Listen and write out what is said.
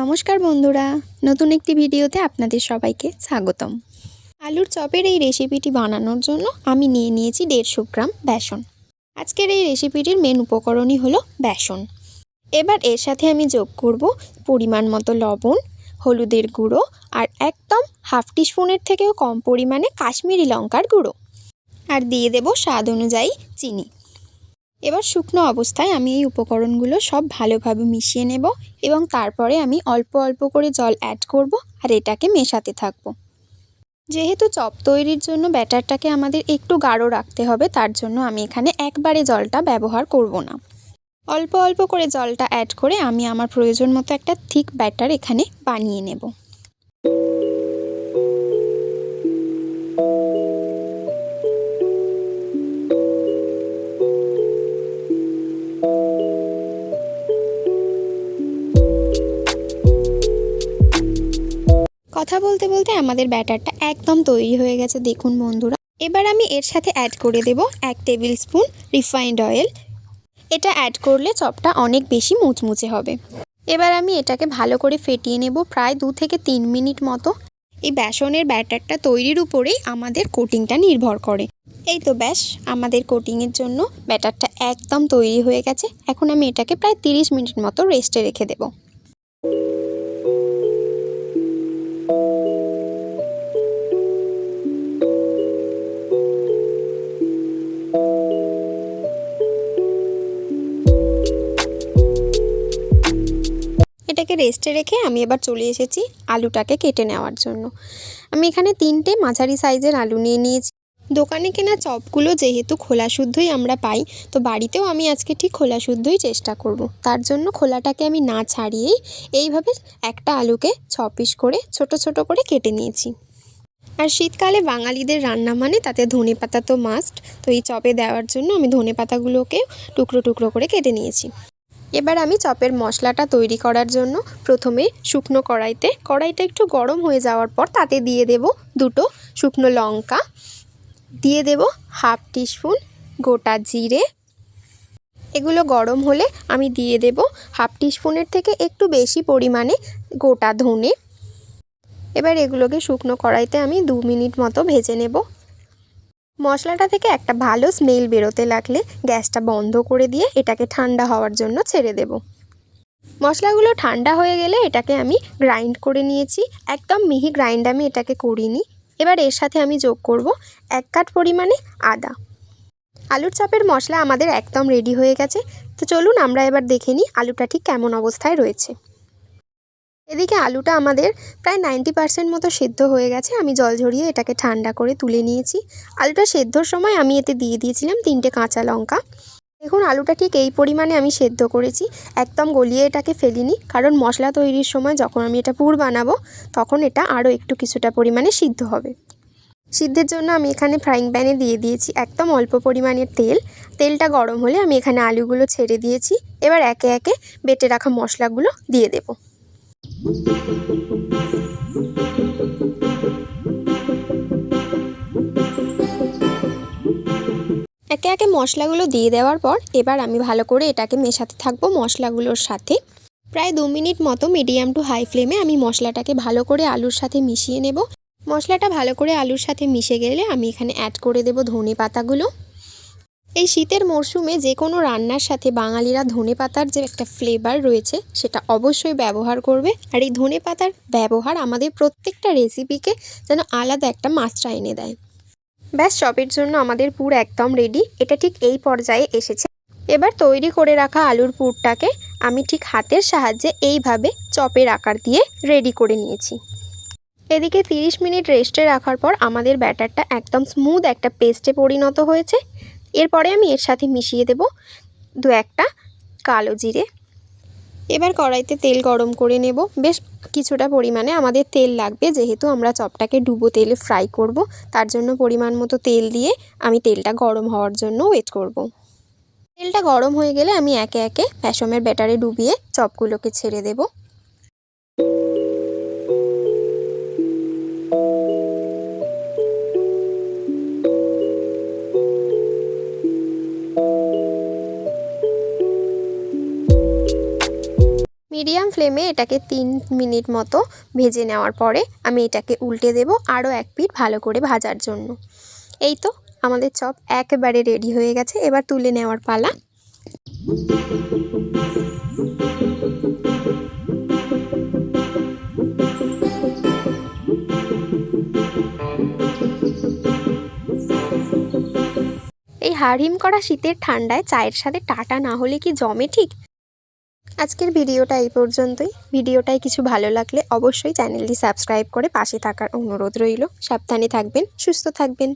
নমস্কার বন্ধুরা, নতুন একটি ভিডিওতে আপনাদের সবাইকে স্বাগতম। আলুর চপের এই রেসিপিটি বানানোর জন্য আমি নিয়ে নিয়েছি দেড়শো গ্রাম বেসন। আজকের এই রেসিপিটির মেন উপকরণই হলো বেসন। এবার এর সাথে আমি যোগ করব পরিমাণ মতো লবণ, হলুদের গুঁড়ো আর একদম হাফ টিস্পুনের থেকেও কম পরিমাণে কাশ্মীরি লঙ্কার গুঁড়ো। আর দিয়ে দেব স্বাদ অনুযায়ী চিনি। এবার শুকনো অবস্থায় আমি এই উপকরণগুলো সব ভালোভাবে মিশিয়ে নেব এবং তারপরে আমি অল্প অল্প করে জল অ্যাড করব আর এটাকে মেশাতে থাকব। যেহেতু চপ তৈরির জন্য ব্যাটারটাকে আমাদের একটু গাঢ় রাখতে হবে, তার জন্য আমি এখানে একবারে জলটা ব্যবহার করব না। অল্প অল্প করে জলটা অ্যাড করে আমি আমার প্রয়োজন মতো একটা থিক ব্যাটার এখানে বানিয়ে নেব। কথা বলতে বলতে আমাদের ব্যাটারটা একদম তৈরি হয়ে গেছে। দেখুন বন্ধুরা, এবার আমি এর সাথে অ্যাড করে দেব এক টেবিল স্পুন রিফাইন্ড অয়েল এটা অ্যাড করলে চপটা অনেক বেশি মুচমুচে হবে। এবার আমি এটাকে ভালো করে ফেটিয়ে নেব প্রায় দু থেকে তিন মিনিট মতো। এই বেসনের ব্যাটারটা তৈরির উপরেই আমাদের কোটিংটা নির্ভর করে। এই তো ব্যাস, আমাদের কোটিংয়ের জন্য ব্যাটারটা একদম তৈরি হয়ে গেছে। এখন আমি এটাকে প্রায় তিরিশ মিনিট মতো রেস্টে রেখে দেবো। এটাকে রেস্টে রেখে আমি এবার চলে এসেছি আলুটাকে কেটে নেওয়ার জন্য। আমি এখানে তিনটে মাঝারি সাইজের আলু নিয়ে নিয়েছি। দোকানে কেনা চপগুলো যেহেতু খোলা শুদ্ধই আমরা পাই, তো বাড়িতেও আমি আজকে ঠিক খোলা শুদ্ধই চেষ্টা করব। তার জন্য খোলাটাকে আমি না ছাড়িয়েই এইভাবে একটা আলুকে ছ পিস করে ছোট ছোট করে কেটে নিয়েছি। আর শীতকালে বাঙালিদের রান্না মানে তাতে ধনে পাতা তো মাস্ট তো এই চপে দেওয়ার জন্য আমি ধনে পাতাগুলোকে টুকরো টুকরো করে কেটে নিয়েছি। এবার আমি চপের মশলাটা তৈরি করার জন্য প্রথমে শুকনো কড়াইতে, কড়াইটা একটু গরম হয়ে যাওয়ার পর তাতে দিয়ে দেব দুটো শুকনো লঙ্কা, দিয়ে দেব হাফ টিস্পুন গোটা জিরে। এগুলো গরম হলে আমি দিয়ে দেব হাফ টিস্পুনের থেকে একটু বেশি পরিমাণে গোটা ধনে। এবার এগুলোকে শুকনো কড়াইতে আমি দু মিনিট মতো ভেজে নেব। মশলাটা থেকে একটা ভালো স্মেল বেরোতে লাগলে গ্যাসটা বন্ধ করে দিয়ে এটাকে ঠান্ডা হওয়ার জন্য ছেড়ে দেব। মশলাগুলো ঠান্ডা হয়ে গেলে এটাকে আমি গ্রাইন্ড করে নিয়েছি। একদম মিহি গ্রাইন্ড আমি এটাকে করিনি। এবার এর সাথে আমি যোগ করব এক কাঠ পরিমাণে আদা। আলুর চাপের মশলা আমাদের একদম রেডি হয়ে গেছে। তো চলুন আমরা এবার দেখে নিই আলুটা ঠিক কেমন অবস্থায় রয়েছে। এদিকে আলুটা আমাদের প্রায় নাইনটি পার্সেন্ট মতো সেদ্ধ হয়ে গেছে। আমি জল ঝরিয়ে এটাকে ঠান্ডা করে তুলে নিয়েছি। আলুটা সেদ্ধর সময় আমি এতে দিয়ে দিয়েছিলাম তিনটে কাঁচা লঙ্কা। দেখুন, আলুটা ঠিক এই পরিমাণে আমি সেদ্ধ করেছি। একদম গলিয়ে এটাকে ফেলিনি, কারণ মশলা তৈরির সময় যখন আমি এটা পুর বানাবো, তখন এটা আরও একটু কিছুটা পরিমাণে সিদ্ধ হবে। সিদ্ধের জন্য আমি এখানে ফ্রাইং প্যানে দিয়ে দিয়েছি একদম অল্প পরিমাণের তেল। তেলটা গরম হলে আমি এখানে আলুগুলো ছেড়ে দিয়েছি। এবার একে একে বেটে রাখা মশলাগুলো দিয়ে দেবো। একে একে মশলাগুলো দিয়ে দেওয়ার পর এবার আমি ভালো করে এটাকে মেশাতে থাকব মশলাগুলোর সাথে। প্রায় দু মিনিট মতো মিডিয়াম টু হাই ফ্লেমে আমি মশলাটাকে ভালো করে আলুর সাথে মিশিয়ে নেব। মশলাটা ভালো করে আলুর সাথে মিশে গেলে আমি এখানে অ্যাড করে দেব ধনে পাতাগুলো। এই শীতের মরশুমে যে কোনো রান্নার সাথে বাঙালিরা ধনে পাতার যে একটা ফ্লেভার রয়েছে, সেটা অবশ্যই ব্যবহার করবে। আর এই ধনে পাতার ব্যবহার আমাদের প্রত্যেকটা রেসিপিকে যেন আলাদা একটা মাত্রা এনে দেয়। ব্যাস চপের জন্য আমাদের পুর একদম রেডি এটা ঠিক এই পর্যায়ে এসেছে। এবার তৈরি করে রাখা আলুর পুরটাকে আমি ঠিক হাতের সাহায্যে এইভাবে চপের আকার দিয়ে রেডি করে নিয়েছি। এদিকে 30 মিনিট রেস্টে রাখার পর আমাদের ব্যাটারটা একদম স্মুথ একটা পেস্টে পরিণত হয়েছে। এরপরে আমি এর সাথে মিশিয়ে দেব দু একটা কালো জিরে। এবার কড়াইতে তেল গরম করে নেব। বেশ কিছুটা পরিমাণে আমাদের তেল লাগবে, যেহেতু আমরা চপটাকে ডুবো তেলে ফ্রাই করব। তার জন্য পরিমাণ মতো তেল দিয়ে আমি তেলটা গরম হওয়ার জন্য ওয়েট করব। তেলটা গরম হয়ে গেলে আমি একে একে প্যাসমের ব্যাটারে ডুবিয়ে চপগুলোকে ছেড়ে দেবো। মিডিয়াম ফ্লেমে এটাকে তিন মিনিট মতো ভেজে নেওয়ার পরে আমি এটাকে উল্টে দেব আরও এক পিঠ ভালো করে ভাজার জন্য। এই তো আমাদের চপ একেবারে রেডি হয়ে গেছে, এবার তুলে নেওয়ার পালা। এই হাড়হিম করা শীতের ঠান্ডায় চায়ের সাথে টাটা না হলে কি জমে ঠিক? আজকের ভিডিওটা এই পর্যন্তই। ভিডিওটায় কিছু ভালো লাগলে অবশ্যই চ্যানেলটি সাবস্ক্রাইব করে পাশে থাকার অনুরোধ রইল। সাবধানে থাকবেন, সুস্থ থাকবেন।